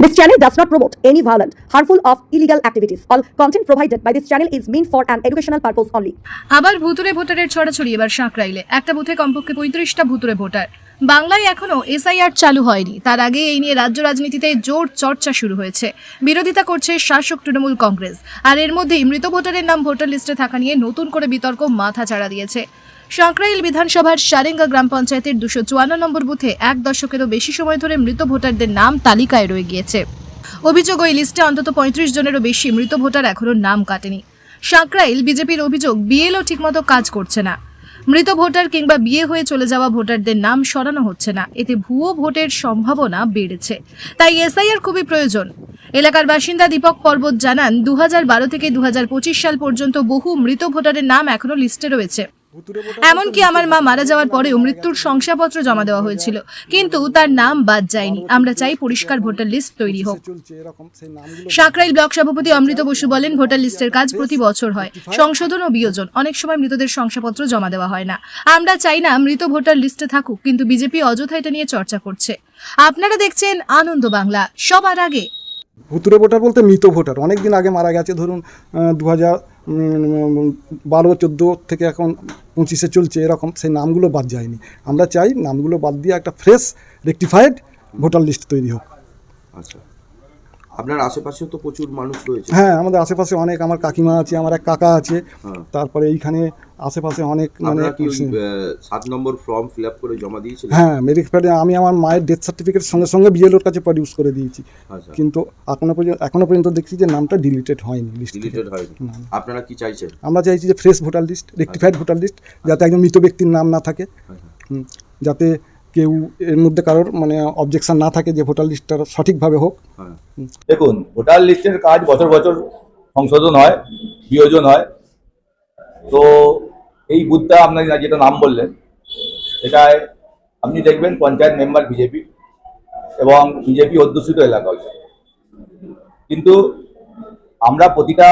This channel does not promote any violent, harmful, or illegal activities. All content provided by this channel is meant for an educational purpose only. আবার ভুতুরে ভোটারের ছড়াছড়ি এবার সাঁকরাইলে একটা বুথে কমপক্ষে পঁয়ত্রিশটা ভুতুরে ভোটার। বাংলায় এখনও এসআইআর চালু হয়নি। তার আগে এই নিয়ে রাজ্য রাজনীতিতে জোর চর্চা শুরু হয়েছে। বিরোধিতা করছে শাসক তৃণমূল কংগ্রেস। আর এর মধ্যেই মৃত ভোটারের নাম ভোটার লিস্টে থাকা নিয়ে নতুন করে বিতর্ক মাথা চাড়া দিয়েছে। সাঁকরাইল বিধানসভার সারেঙ্গা গ্রাম পঞ্চায়েতের দুশো চুয়ান্ন নম্বর বুথে এক দশকেরও বেশি সময় ধরে মৃত ভোটারদের নাম তালিকায় রয়ে গিয়েছে। অভিযোগ ওই লিস্টে অন্তত পঁয়ত্রিশ জনেরও বেশি মৃত ভোটার এখনও নাম কাটেনি। সাঁকরাইল বিজেপির অভিযোগ, বিএলও ঠিকমতো কাজ করছে না। মৃত ভোটার কিংবা বিয়ে হয়ে চলে যাওয়া ভোটারদের নাম সরানো হচ্ছে না। এতে ভুয়ো ভোটের সম্ভাবনা বেড়েছে। তাই এসআইআর খুবই প্রয়োজন। এলাকার বাসিন্দা দীপক পর্বত জানান দু হাজার বারো থেকে দু হাজার পঁচিশ সাল পর্যন্ত বহু মৃত ভোটারের নাম এখনও লিস্টে রয়েছে। এমনকি আমার মা মারা যাওয়ার পরেও মৃত্যুর শংসাপত্র জমা দেওয়া হয়েছিল। কিন্তু তার নাম বাদ যায়নি। আমরা চাই পরিষ্কার ভোটার লিস্ট তৈরি হোক। সাঁকরাইল ব্লক সভাপতি অমৃত বসু বলেন ভোটার লিস্টের কাজ প্রতি বছর হয়। সংশোধন ও বিয়োজন। অনেক সময় মৃতদের শংসাপত্র জমা দেওয়া হয় না। আমরা চাই না মৃত ভোটার লিস্টে থাকুক কিন্তু বিজেপি অযথা এটা নিয়ে চর্চা করছে। আপনারা দেখছেন আনন্দ বাংলা। সবার আগে ভুতুরে ভোটার বলতে মৃত ভোটার। অনেক দিন আগে মারা গেছে ধরুন দু হাজার বারো, চোদ্দ থেকে এখন পঁচিশে চলছে, এরকম সেই নামগুলো বাদ যায়নি। আমরা চাই নামগুলো বাদ দিয়ে একটা ফ্রেশ রেকটিফাইড ভোটার লিস্ট তৈরি হোক। আচ্ছা। আপনার আশেপাশেও তো প্রচুর মানুষ রয়েছে। হ্যাঁ আমাদের আশেপাশে অনেক আমার কাকিমা আছে আমার এক কাকা আছে। হ্যাঁ। তারপরে এইখানে আশেপাশে অনেক মানে সাত নম্বর ফর্ম ফিল আপ করে জমা দিয়েছিলেন? হ্যাঁ মেডিক আমি আমার মায়ের ডেথ সার্টিফিকেট সঙ্গে সঙ্গে বিএলওর কাছে প্রডিউস করে দিয়েছি। আচ্ছা। কিন্তু এখনও পর্যন্ত এখনও পর্যন্ত দেখছি যে নামটা ডিলিটেড হয়নি লিস্ট ডিলিটেড হয়নি। আপনারা কি চাইছেন? আমরা চাইছি যে fresh voter list rectified voter list যাতে একজন মৃত ব্যক্তির নাম না থাকে। যাতে কেউ এর মধ্যে কারোর মানে অবজেকশন না থাকে যে ভোটার লিস্টটা সঠিকভাবে হোক। হ্যাঁ। দেখুন ভোটার লিস্টের কাজ বছর বছর সংশোধন হয় বিয়োজন হয়। তো এই বুথটা আপনার যেটা নাম বললেন এটায় আপনি দেখবেন পঞ্চায়েত মেম্বার বিজেপি এবং বিজেপি অধ্যুষিত এলাকা হচ্ছে কিন্তু আমরা প্রতিটা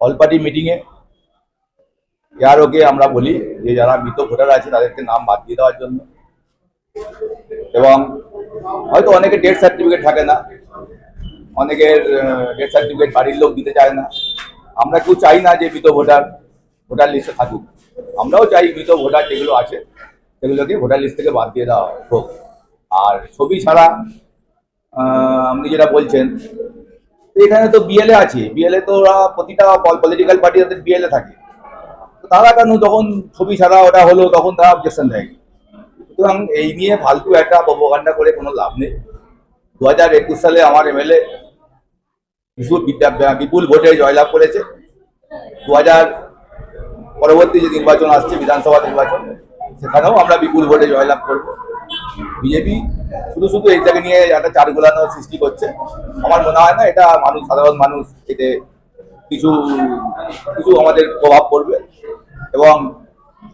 অল পার্টি মিটিংয়ে এআরওকে আমরা বলি যে যারা মৃত ভোটার আছে তাদেরকে নাম বাদ দিয়ে দেওয়ার জন্য। এবং হয়তো অনেকে ডেথ সার্টিফিকেট থাকে না, অনেকের ডেথ সার্টিফিকেট বাড়ির লোক দিতে চায় না। আমরা কেউ চাই না যে মৃত ভোটার ভোটার লিস্টে থাকুক। আমরাও চাই মৃত ভোটার যেগুলো আছে, সেগুলোকে ভোটার লিস্ট থেকে বাদ দিয়ে দেওয়া হোক। আর ছবি ছাড়া আপনি যেটা বলছেন, এখানে তো বিএলএ আছে। বিএলএ তো ওরা প্রতিটা পলিটিক্যাল পার্টি তাদের বিএলএ থাকে। তারা কেন যখন ছবি ছাড়া ওটা হলো, তখন তারা অবজেকশন দেয় সুতরাং এই নিয়ে ফালতু একটা প্রপোগান্ডা করে কোনো লাভ নেই। দু হাজার একুশ সালে আমার এমএলএ বিপুল ভোটে জয়লাভ করেছে। দু হাজার পরবর্তী যে নির্বাচন আসছে, বিধানসভা নির্বাচন, সেখানেও আমরা বিপুল ভোটে জয়লাভ করব। বিজেপি শুধু শুধু এইটাকে নিয়ে একটা চার গোলানোর সৃষ্টি করছে। আমার মনে হয় না এটা মানুষ, সাধারণ মানুষ এতে কিছু কিছু আমাদের প্রভাব পড়বে। এবং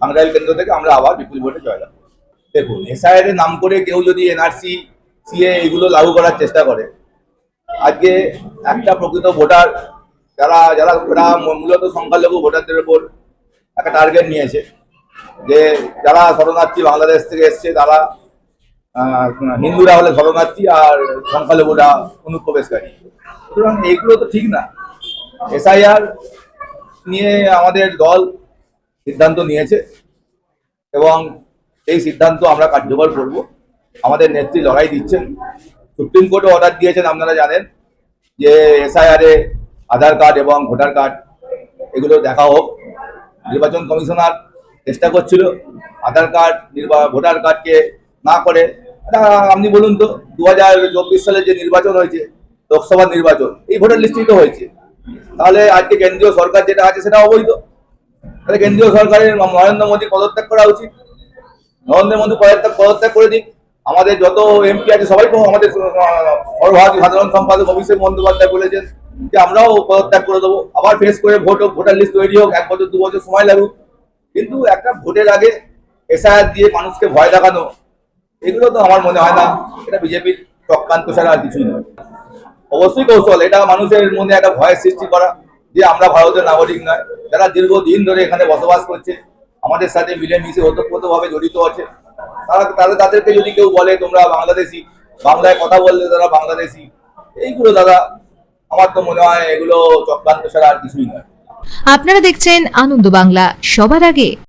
টাঙ্গাইল কেন্দ্র থেকে আমরা আবার বিপুল ভোটে জয়লাভ। দেখুন এসআইআর এর নাম করে কেউ যদি এনআরসি সিএ এগুলো লাগু করার চেষ্টা করে। আজকে একটা প্রকৃত ভোটার, যারা যারা ওরা মূলত সংখ্যালঘু ভোটারদের উপর একটা টার্গেট নিয়েছে, যে যারা শরণার্থী বাংলাদেশ থেকে এসছে, তারা হিন্দুরা হলে শরণার্থী আর সংখ্যালঘুরা অনুপ্রবেশকারী। সুতরাং এইগুলো তো ঠিক না। এসআইআর নিয়ে আমাদের দল সিদ্ধান্ত নিয়েছে এবং এই সিদ্ধান্ত আমরা কার্যকর করব। আমাদের নেত্রী লড়াই দিচ্ছেন। সুপ্রিম কোর্টও অর্ডার দিয়েছেন, আপনারা জানেন যে এসআইআর আধার কার্ড এবং ভোটার কার্ড এগুলো দেখা হোক। নির্বাচন কমিশনার চেষ্টা করছিল আধার কার্ড, নির্বা, ভোটার কার্ডকে না করে। আপনি বলুন তো দু হাজার চব্বিশ সালে যে নির্বাচন হয়েছে, লোকসভা নির্বাচন, এই ভোটার লিস্টেই তো হয়েছে। তাহলে আজকে কেন্দ্রীয় সরকার যেটা আছে সেটা অবৈধ। তাহলে কেন্দ্রীয় সরকারের নরেন্দ্র মোদী পদত্যাগ করা উচিত। নরেন্দ্র মোদী পদত্যাগ পদত্যাগ করে দিক। আমাদের যত এমপি আছে, সবাই আমাদের সর্বভারতীয় সাধারণ সম্পাদক অভিষেক বন্দ্যোপাধ্যায় বলেছেন যে আমরাও পদত্যাগ করে দেবো। আবার ফেস করে ভোট হোক, ভোটার লিস্ট তৈরি হোক, এক বছর, দু বছর সময় লাগুক। কিন্তু একটা ভোটের আগে এসআইআর দিয়ে মানুষকে ভয় দেখানো, এগুলো তো আমার মনে হয় না। এটা বিজেপির চক্রান্ত ছাড়া আর কিছুই নয়। অবশ্যই কৌশল, এটা মানুষের মনে একটা ভয়ের সৃষ্টি করা যে আমরা ভারতের নাগরিক নয়। যারা দীর্ঘদিন ধরে এখানে বসবাস করছে আমাদের সাথে মিলেমিশে ওতপ্রোতভাবে জড়িত আছে। তারা তাহলে তাদেরকে যদি কেউ বলে তোমরা বাংলাদেশি, বাংলায় কথা বললে তারা বাংলাদেশি, এইগুলো দাদা, আমার তো মনে হয় এগুলো চক্রান্ত ছাড়া আর কিছুই নয়। আপনারা দেখছেন আনন্দ বাংলা। সবার আগে